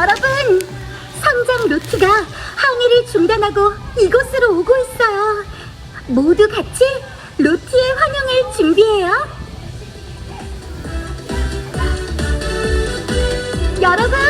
여러분, 성장 루트가 항해를 중단하고 이곳으로 오고 있어요. 모두 같이 루트의 환영을 준비해요. 여러분,